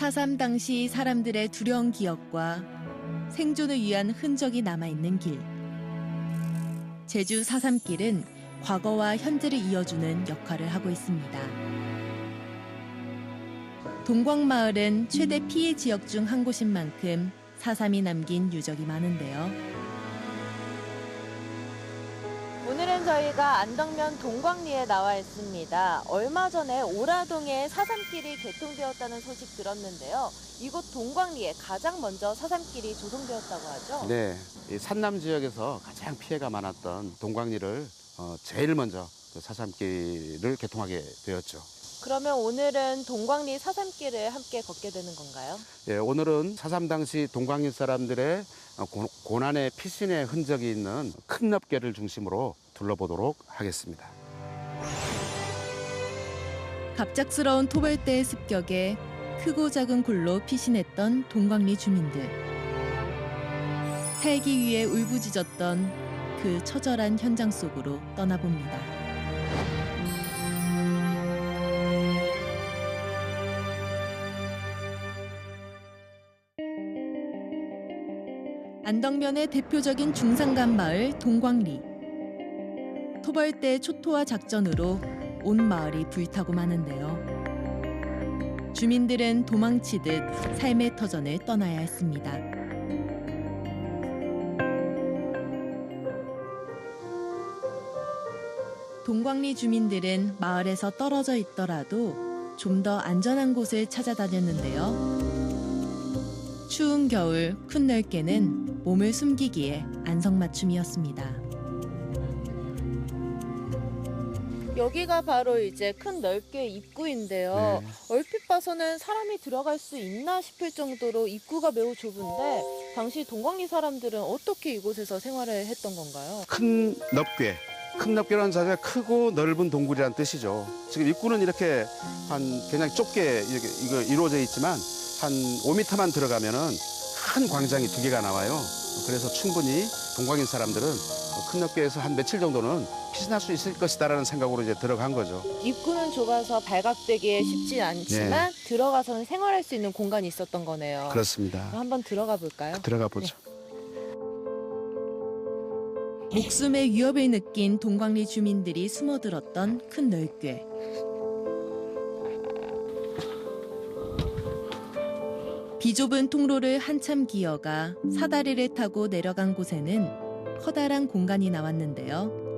4.3 당시 사람들의 두려운 기억과 생존을 위한 흔적이 남아있는 길. 제주 4.3길은 과거와 현재를 이어주는 역할을 하고 있습니다. 동광마을은 최대 피해 지역 중 한 곳인 만큼 4.3이 남긴 유적이 많은데요. 오늘은 저희가 안덕면 동광리에 나와 있습니다. 얼마 전에 오라동에 사삼길이 개통되었다는 소식 들었는데요. 이곳 동광리에 가장 먼저 사삼길이 조성되었다고 하죠. 네, 이 산남 지역에서 가장 피해가 많았던 동광리를 어, 제일 먼저 그 사삼길을 개통하게 되었죠. 그러면 오늘은 동광리 사삼길을 함께 걷게 되는 건가요? 예, 오늘은 사삼 당시 동광리 사람들의 어, 고- 고난의 피신의 흔적이 있는 큰 넙계를 중심으로 둘러보도록 하겠습니다. 갑작스러운 토벌대의 습격에 크고 작은 굴로 피신했던 동광리 주민들. 살기 위해 울부짖었던 그 처절한 현장 속으로 떠나봅니다. 안덕면의 대표적인 중산간 마을 동광리. 토벌대 초토화 작전으로 온 마을이 불타고 마는데요. 주민들은 도망치듯 삶의 터전을 떠나야 했습니다. 동광리 주민들은 마을에서 떨어져 있더라도 좀 더 안전한 곳을 찾아다녔는데요. 추운 겨울 큰 넓게는 몸을 숨기기에 안성맞춤이었습니다. 여기가 바로 이제 큰 넓게 입구인데요. 네. 얼핏 봐서는 사람이 들어갈 수 있나 싶을 정도로 입구가 매우 좁은데 당시 동광리 사람들은 어떻게 이곳에서 생활을 했던 건가요? 큰 넙괴. 큰 넙괴라는 자체가 크고 넓은 동굴이라는 뜻이죠. 지금 입구는 이렇게 한 굉장히 좁게 이렇게 이거 이루어져 있지만 한 5m만 들어가면은 큰 광장이 두 개가 나와요. 그래서 충분히 동광인 사람들은 큰 넙괴에서 한 며칠 정도는 피신할 수 있을 것이다라는 생각으로 이제 들어간 거죠. 입구는 좁아서 발각되기에 쉽지 않지만 들어가서는 생활할 수 있는 공간이 있었던 거네요. 그렇습니다. 그럼 한번 들어가 볼까요? 들어가 보죠. 목숨의 위협을 느낀 동광리 주민들이 숨어들었던 큰 널꽤. 비좁은 통로를 한참 기어가 사다리를 타고 내려간 곳에는 커다란 공간이 나왔는데요.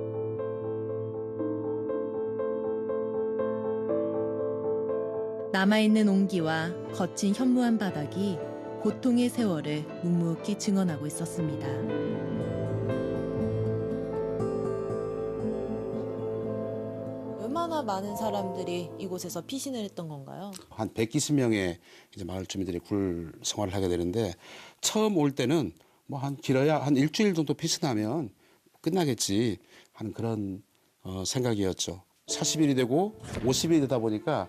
남아있는 온기와 거친 현무한 바닥이 고통의 세월을 묵묵히 증언하고 있었습니다. 얼마나 많은 사람들이 이곳에서 피신을 했던 건가요? 한 120명의 이제 마을 주민들이 굴 생활을 하게 되는데 처음 올 때는 뭐 한 길어야 한 일주일 정도 피신하면 끝나겠지 하는 그런 어, 생각이었죠. 40일이 되고 50일이 되다 보니까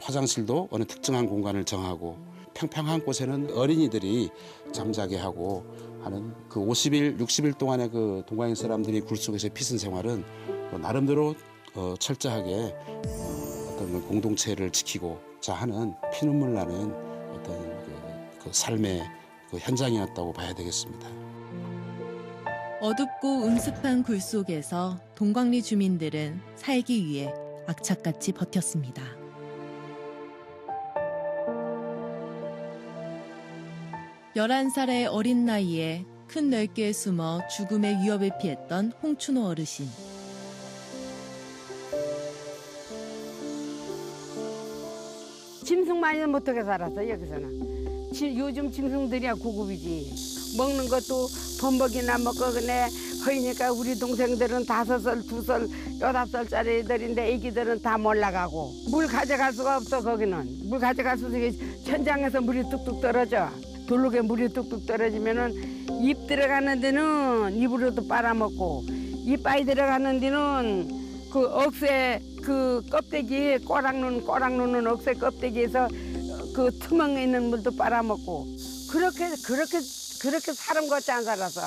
화장실도 어느 특정한 공간을 정하고 평평한 곳에는 어린이들이 잠자게 하고 하는 그 50일, 60일 동안의 그 동광인 사람들이 굴 속에서 피신 생활은 뭐 나름대로 어, 철저하게 어, 어떤 그 공동체를 지키고 자 하는 피눈물 나는 어떤 그, 그 삶의 그 현장이었다고 봐야 되겠습니다. 어둡고 음습한 굴 속에서 동광리 주민들은 살기 위해 악착같이 버텼습니다. 열한 살의 어린 나이에 큰 널개에 숨어 죽음의 위협을 피했던 홍춘호 어르신. 짐승만이 못하게 살았어 여기서는. 지- 요즘 짐승들이야 고급이지. 먹는 것도 범벅이나 먹고 그네. 허이니까 우리 동생들은 다섯 살, 두 살, 여덟 살짜리 애들인데 애기들은 다 몰라가고. 물 가져갈 수가 없어 거기는. 물 가져갈 수 없어 천장에서 물이 뚝뚝 떨어져 돌록에 물이 뚝뚝 떨어지면은 입 들어가는 데는 입으로도 빨아먹고 입 빠이 들어가는 데는 그 억새 그 껍데기 꼬락 눈 꼬락 눈은 억새 껍데기에서 그 투멍에 있는 물도 빨아먹고 그렇게 그렇게 그렇게 사람 같지 안 살아서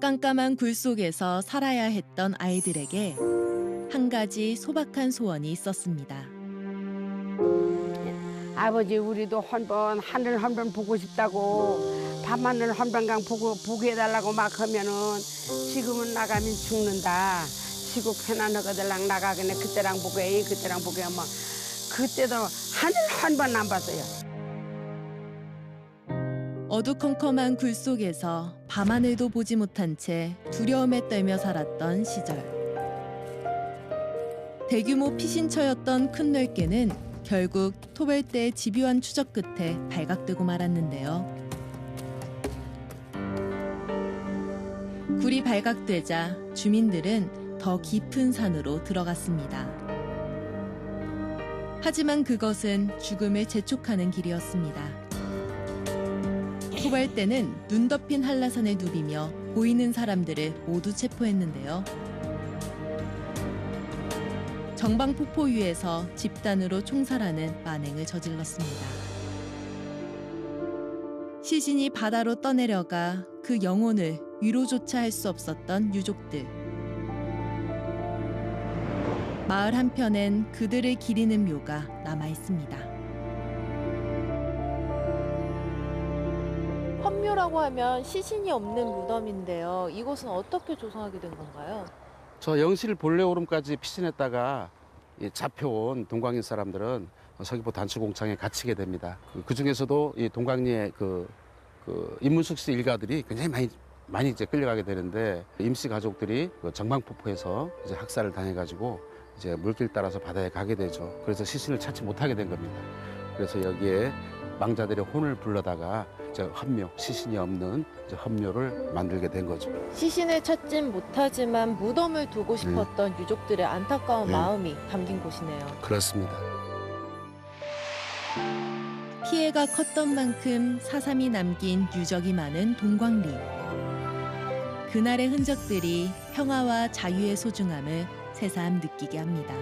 깜깜한 굴 속에서 살아야 했던 아이들에게 한 가지 소박한 소원이 있었습니다. 아버지 우리도 한 번 하늘 한 번 보고 싶다고 밤하늘 한번강 보고 보게 해달라고 막 하면은 지금은 나가면 죽는다. 시국 편안하거들랑 나가겠네 그때랑 보고 해 그때랑 보게 하면 그때도 하늘 한 번 안 봤어요. 어두컴컴한 굴 속에서 밤하늘도 보지 못한 채 두려움에 떨며 살았던 시절. 대규모 피신처였던 큰 널개는 결국 토벌대의 집요한 추적 끝에 발각되고 말았는데요. 굴이 발각되자 주민들은 더 깊은 산으로 들어갔습니다. 하지만 그것은 죽음을 재촉하는 길이었습니다. 토벌대는 눈 덮인 한라산을 누비며 보이는 사람들을 모두 체포했는데요. 정방 폭포 위에서 집단으로 총살하는 만행을 저질렀습니다. 시신이 바다로 떠내려가 그 영혼을 위로조차 할 수 없었던 유족들. 마을 한편엔 그들을 기리는 묘가 남아 있습니다. 헌묘라고 하면 시신이 없는 무덤인데요. 이곳은 어떻게 조성하게 된 건가요? 저 영실 본래 오름까지 피신했다가 이 잡혀온 동광인 사람들은 서귀포 단추공창에 갇히게 됩니다. 그 중에서도 이 동광리의 그, 그 인문숙 씨 일가들이 굉장히 많이 많이 이제 끌려가게 되는데 임씨 가족들이 그 정방폭포에서 이제 학살을 당해가지고 이제 물길 따라서 바다에 가게 되죠. 그래서 시신을 찾지 못하게 된 겁니다. 그래서 여기에 망자들의 혼을 불러다가 이제 헌묘 시신이 없는 이제 헌묘를 만들게 된 거죠. 시신을 찾진 못하지만 무덤을 두고 싶었던 유족들의 안타까운 네. 마음이 담긴 곳이네요. 그렇습니다. 피해가 컸던 만큼 사삼이 남긴 유적이 많은 동광리. 그날의 흔적들이 평화와 자유의 소중함을 새삼 느끼게 합니다.